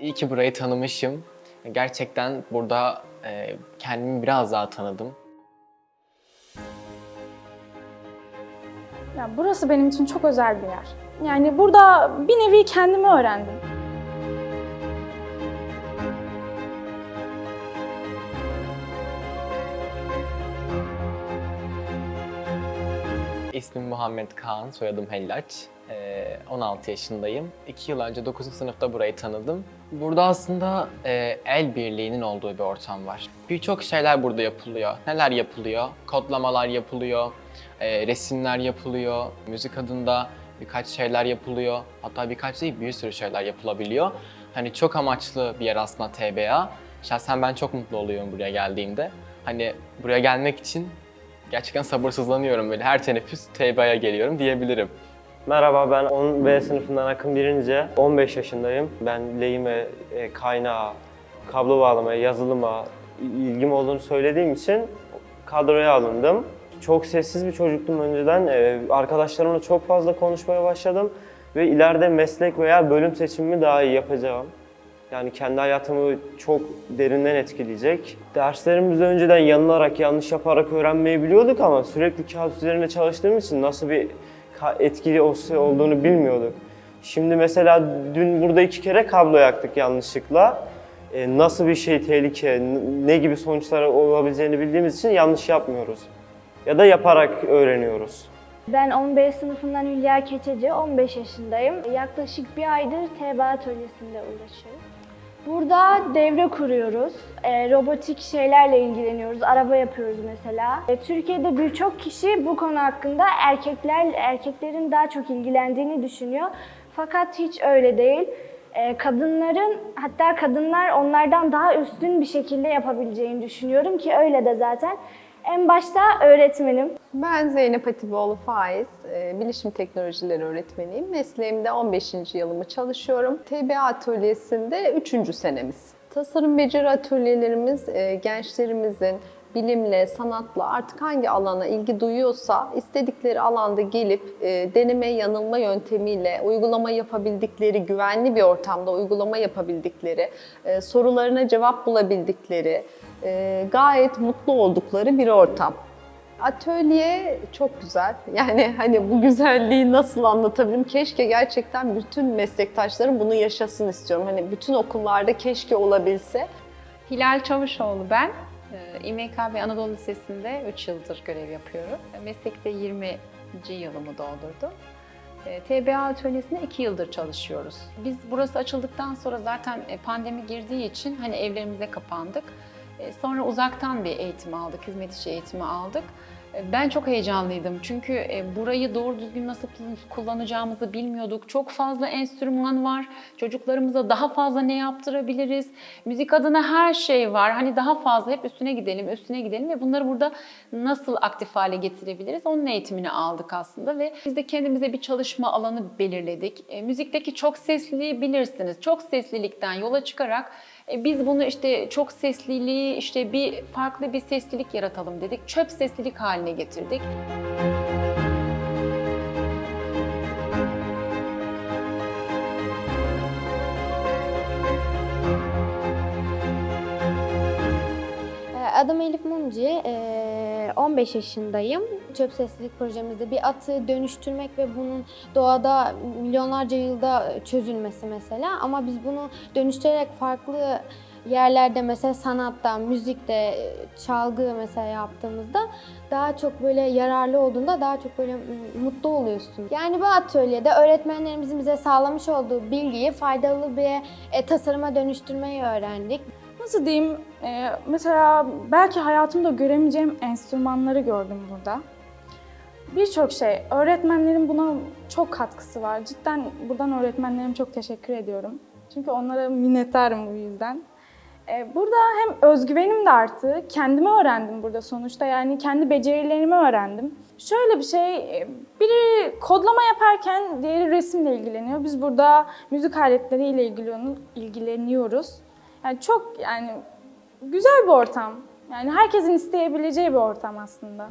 İyi ki burayı tanımışım. Gerçekten burada e, kendimi biraz daha tanıdım. Ya burası benim için çok özel bir yer. Yani burada bir nevi kendimi öğrendim. İsmim Muhammed Kaan, soyadım Hellaç. Ee, 16 yaşındayım. 2 yıl önce 9. sınıfta burayı tanıdım. Burada aslında e, el birliğinin olduğu bir ortam var. Birçok şeyler burada yapılıyor. Neler yapılıyor? Kodlamalar yapılıyor, e, resimler yapılıyor, müzik adında birkaç şeyler yapılıyor. Hatta birkaç değil bir sürü şeyler yapılabiliyor. Hani çok amaçlı bir yer aslında TBA. Şahsen ben çok mutlu oluyorum buraya geldiğimde. Hani buraya gelmek için Gerçekten sabırsızlanıyorum böyle her teneffüs TBA'ya geliyorum diyebilirim. Merhaba ben 10B sınıfından Akın birinci. 15 yaşındayım. Ben lehime, e, kaynağa, kablo bağlamaya, yazılıma ilgim olduğunu söylediğim için kadroya alındım. Çok sessiz bir çocuktum önceden. E, Arkadaşlarımla çok fazla konuşmaya başladım ve ileride meslek veya bölüm seçimimi daha iyi yapacağım. Yani kendi hayatımı çok derinden etkileyecek. Derslerimizi önceden yanılarak, yanlış yaparak öğrenmeyi biliyorduk ama sürekli kağıt üzerine çalıştığımız için nasıl bir etkili olduğunu bilmiyorduk. Şimdi mesela dün burada iki kere kablo yaktık yanlışlıkla. E, nasıl bir şey tehlike, ne gibi sonuçlar olabileceğini bildiğimiz için yanlış yapmıyoruz. Ya da yaparak öğreniyoruz. Ben 11 sınıfından Hülya Keçeci, 15 yaşındayım. Yaklaşık bir aydır TBA atölyesinde uğraşıyorum. Burada devre kuruyoruz, e, robotik şeylerle ilgileniyoruz, araba yapıyoruz mesela. E, Türkiye'de birçok kişi bu konu hakkında erkekler erkeklerin daha çok ilgilendiğini düşünüyor. Fakat hiç öyle değil. E, kadınların, hatta kadınlar onlardan daha üstün bir şekilde yapabileceğini düşünüyorum ki öyle de zaten. En başta öğretmenim. Ben Zeynep Hatipoğlu Faiz, e, Bilişim Teknolojileri öğretmeniyim. Mesleğimde 15. yılımı çalışıyorum. TBA atölyesinde 3. senemiz. Tasarım beceri atölyelerimiz e, gençlerimizin bilimle, sanatla artık hangi alana ilgi duyuyorsa istedikleri alanda gelip e, deneme yanılma yöntemiyle uygulama yapabildikleri, güvenli bir ortamda uygulama yapabildikleri, e, sorularına cevap bulabildikleri, e, gayet mutlu oldukları bir ortam. Atölye çok güzel. Yani hani bu güzelliği nasıl anlatabilirim? Keşke gerçekten bütün meslektaşlarım bunu yaşasın istiyorum. Hani bütün okullarda keşke olabilse. Hilal Çavuşoğlu ben. Ee, İMKB Anadolu Lisesi'nde 3 yıldır görev yapıyorum. Meslekte 20. yılımı doldurdum. Ee, TBA atölyesinde 2 yıldır çalışıyoruz. Biz burası açıldıktan sonra zaten e, pandemi girdiği için hani evlerimize kapandık. E, Sonra uzaktan bir eğitim aldık, hizmet işi eğitimi aldık. Ben çok heyecanlıydım çünkü e, burayı doğru düzgün nasıl kullanacağımızı bilmiyorduk. Çok fazla enstrüman var. Çocuklarımıza daha fazla ne yaptırabiliriz? Müzik adına her şey var. Hani daha fazla hep üstüne gidelim, üstüne gidelim ve bunları burada nasıl aktif hale getirebiliriz? Onun eğitimini aldık aslında ve biz de kendimize bir çalışma alanı belirledik. E, müzikteki çok sesliliği bilirsiniz. Çok seslilikten yola çıkarak e, biz bunu işte çok sesliliği işte bir farklı bir seslilik yaratalım dedik. Çöp seslilik haline getirdik. Ee, Adım Elif Mumci, ee, 15 yaşındayım. Çöp seslilik projemizde bir atı dönüştürmek ve bunun doğada milyonlarca yılda çözülmesi mesela. Ama biz bunu dönüştürerek farklı yerlerde mesela sanatta, müzikte, çalgı mesela yaptığımızda daha çok böyle yararlı olduğunda daha çok böyle mutlu oluyorsun. Yani bu atölyede öğretmenlerimizin bize sağlamış olduğu bilgiyi faydalı bir e, tasarıma dönüştürmeyi öğrendik. Nasıl diyeyim, e, mesela belki hayatımda göremeyeceğim enstrümanları gördüm burada. Birçok şey, öğretmenlerin buna çok katkısı var. Cidden buradan öğretmenlerime çok teşekkür ediyorum. Çünkü onlara minnettarım bu yüzden. E, Burada hem özgüvenim de arttı, kendimi öğrendim burada sonuçta yani kendi becerilerimi öğrendim. Şöyle bir şey, e, biri kodlama yaparken diğeri resimle ilgileniyor. Biz burada müzik aletleriyle ilgileniyor- ilgileniyoruz. Yani çok yani güzel bir ortam. Yani herkesin isteyebileceği bir ortam aslında.